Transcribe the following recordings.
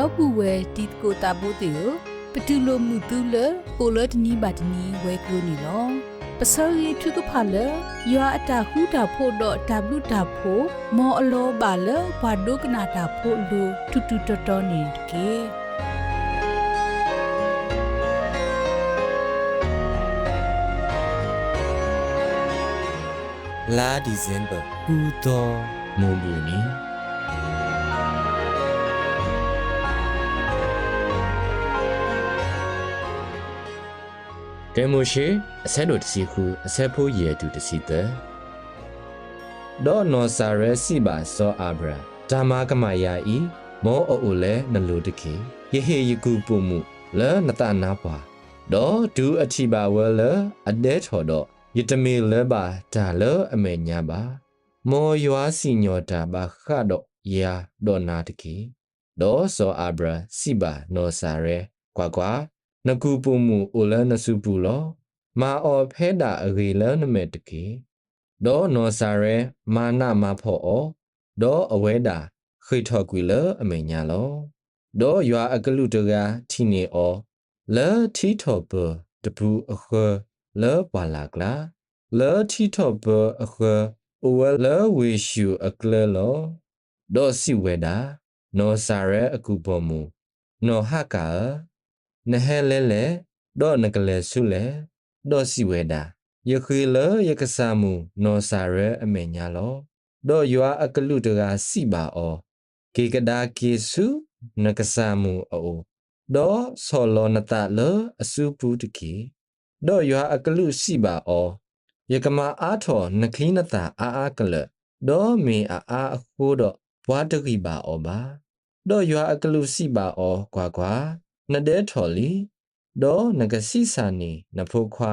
တော့ဘူးဝဲတီကိုတာဘိုတေကိုပတူလိုမှုတူလပိုလတနီဘာတနီဝဲကလိုနီလောပစောရီထုကဖလယွာအတာဟူတာဖို့တော့တဘလူတာဖို့မောအလောပါလဘာဒုကနာတာဖို့လူတူတူတော်တော်နေကေလာဒီဇင်ဘာပူတော်မူလူနီ ကဲမိုရှိအဆက်တို့တစီခုအဆက်ဖို့ရည်သူတစီတဲ့ဒေါ်နော်ဆာရဲစီပါဆောအာဘရာဓမ္မကမယာဤမောအိုလဲနလူတခေယေဟေယကူပုမှုလဲနတနာပွာဒေါ်ဒူအချိပါဝဲလဲအဒဲထော်တော့ယတမေလဲပါဒါလဲအမေညာပါမောယွာစီညောတာပါခါတော့ယာဒေါ်နာတခေဒေါ်ဆောအာဘရာစီပါနော်ဆာရဲကွာကွာ နကူပုမှုအိုလဲနစုပူလောမာအော်ဖဲတာအဂေလဲနမေတကေဒေါ်နော်ဆာရဲမာနမဖော့အောဒေါ်အဝဲတာခိထော့ကွေလအမေညာလောဒေါ်ယွာအကလူတကတီနေအောလဲတီထော့ပတပူအခလဲပါလာကလာလဲတီထော့ပအခအိုဝဲလဲဝေရှူအကလဲလောဒေါ်စီဝဲတာနော်ဆာရဲအကူပေါ်မူနော်ဟကာ နဟဲလဲလဲဒေါ်နကလဲဆုလဲဒေါ်စီဝဲတာယခွေလယကဆာမူနော်ဆာရဲအမေညာလောဒေါ်ယွာအကလူတကစီပါအောကေကဒါကေစုနကဆာမူအိုဒေါ်ဆောလောနတလအစုပူတကေဒေါ်ယွာအကလူစီပါအောယကမာအားထောနခိနတအာအာကလဒေါ်မေအာအာအခုတော့ဘွားတကိပါအောပါဒေါ်ယွာအကလူစီပါအောကွာကွာ နဒဲထော်လီဒေါ်နဂစီစာနီနဖိုခွာ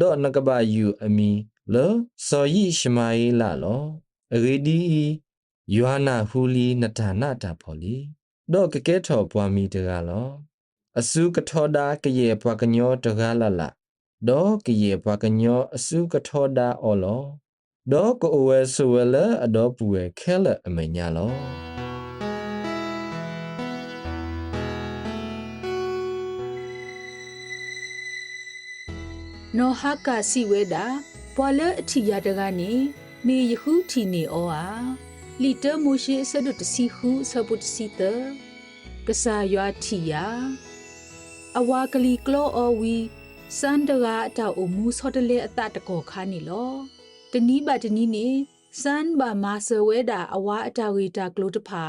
ဒေါ်နကဘာယူအမီလောစောယိရှမာယေလာလောအဂေဒီယွာနာဟူလီနတာနာတာဖော်လီဒေါ်ကကဲထော်ပွားမီတကားလောအစုကထောဒါကရေပွားကညောတကားလာလာဒေါ်ကရေပွားကညောအစုကထောဒါအော်လောဒေါ်ကိုဝဲဆူဝဲလအဒေါ်ပူဝဲခဲလအမညာလော နော်ဟကစီဝဲတာပွာလအထီရတကနေမေယခုထီနေဩဟာလီတမိုရှိဆဒုတစီခုဆပုတစီတကဆာယွာထီယာအဝါကလီကလောအဝီစန်တရာအတောအမှုစောတလေအတတကောခါနေလောတနီးပါတနီးနေစန်ဘာမာဆဝဲတာအဝါအတာဝီတာကလိုတဖာ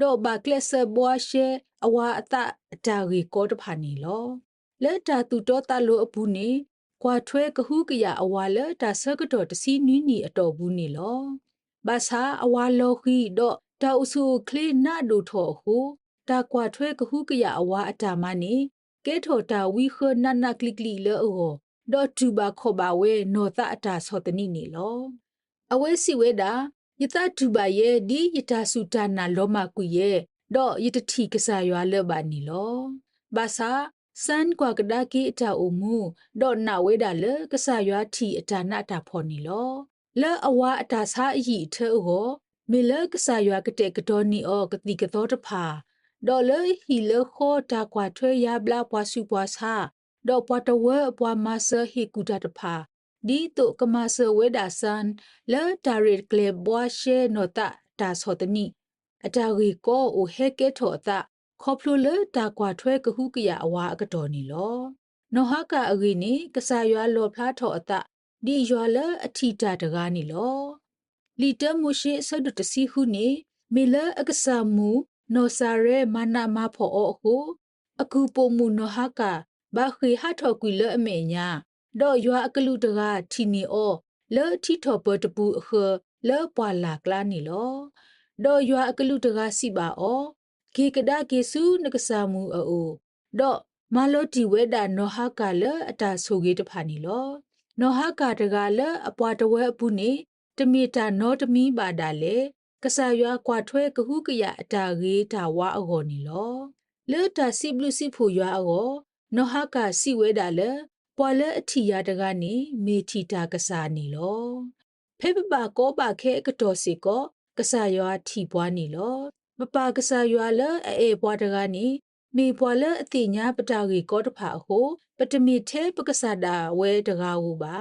ဒေါ်ဘာကလက်ဆဘွားရှဲအဝါအတအတာဝီကောတဖာနေလောလက်တာသူတော့တလို့အပူနေ ကွာထွဲကဟုကရအဝါလတာဆကတော့တစီနွီးနီအတော်ဘူးနေလောဘာသာအဝါလောခီတော့တာအဆုခလေနာဒူထောဟုတာကွာထွဲကဟုကရအဝါအတာမနေကဲထောတာဝီခနနကလစ်လီလောအောဒေါ်တူဘာခောဘာဝဲနောတာအတာဆောတနိနေလောအဝဲစီဝဲတာယတတူဘာရဲ့ဒီယတစုတာနာလောမကူရဲ့တော့ယတတိကစားရွာလောဘာနီလောဘာသာ စန်ကွာကဒါကီအတာအမှုဒေါ်နာဝဲဒါလကဆာရွာထီအတာနာတာဖော်နီလောလဲအဝါအတာစားအီထဲအောမေလကဆာရွာကတဲ့ကတော်နီအောကတိကတော်တဖာဒေါ်လဟီလခောတာကွာထွဲရဘလာပွားစုပွားစာဒေါ်ပွားတဝဲပွားမဆာဟီကူတာတဖာဒီတုကမဆဝဲဒါဆန်လဲတာရစ်ကလေဘွားရှဲနောတာတာဆောတနီအတာရီကိုအိုဟဲကဲထောတာ ခေါပလိုလတာကွာထွဲကဟုကရအဝါအကတော်နီလောနောဟကအဂိနေကဆာရွာလောဖလားထောအတဒီရွာလအထီတာတကားနီလောလီတမိုရှိဆဒတစီဟုနေမေလအကဆာမူနောဆာရဲမနာမဖောအဟုအခုပုံမူနောဟကဘာခိဟထောကွီလအမေညာဒေါ်ရွာအကလူတကားထီနီအောလောထီထောပတပူအခလောပွာလာကလာနီလောဒေါ်ရွာအကလူတကားစီပါအော ကေကဒကေစုနကဆာမူအိုဒေါ်မလိုတီဝဲဒါနောဟကလအတာဆိုကေတဖာနီလောနောဟကတကလအပွားတဝဲအပူနေတမီတာနောတမီပါဒါလေကဆာရွာကွာထွဲကဟုကရအတာရေးတာဝါအဂောနီလောလေတာစီဘလူစီဖူရွာအဂောနောဟကစီဝဲဒါလေပွာလဲအထီရတကနေမေထီတာကဆာနီလောဖေပပါကောပါခဲကတော်စီကောကဆာရွာထီပွားနီလော မပါကစားရွာလအေဘွားတကနေမေဘွာလအတိညာပတာကြီးကောတဖာဟုပတမီထဲပကစားတာဝဲတကားဟုပါ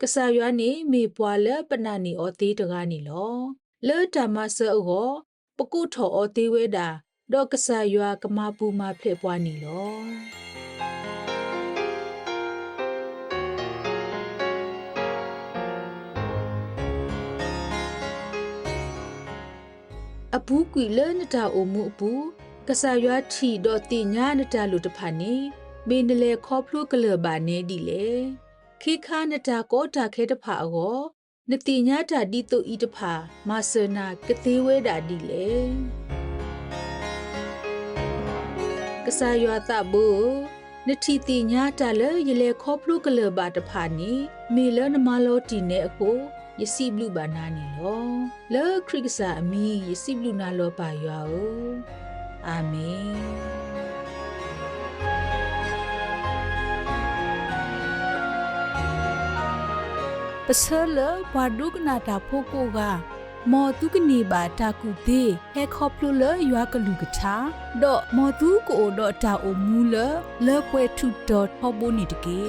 ကစားရွာနေမေဘွာလပနာနီအောသေးတကားနီလောလဲတမဆောအောပကုထောအောသေးဝဲတာဒေါကစားရွာကမပူမဖလက်ပွားနီလော အပူကွီလနတာအိုမှုအပူကဆာရွာထီတော့တင်ညာနတာလူတဖာနေမင်းနလေခေါဖလို့ကလဘာနေဒီလေခိခါနတာကောတာခဲတဖာအောနတိညာတာဒီတုဤတဖာမဆနာကတိဝဲတာဒီလေကဆာရွာတဘူနတိတိညာတာလေရလေခေါဖလို့ကလဘာတဖာနေမေလနမလောတီနေအကို ယစီဘလူဘာနာနီလောလောခရစ်စာအမီယစီဘလူနာလောပါရွာအိုအာမင်ပစလဘာဒုကနာတာဖိုကိုကမောတုကနေပါတာကုသေးဟဲခေါပလူလရွာကလူကချာဒေါ်မောတုကိုဒေါ်တာအိုမူလလေပွဲထုဒေါ်ဟောဘိုနီတကေ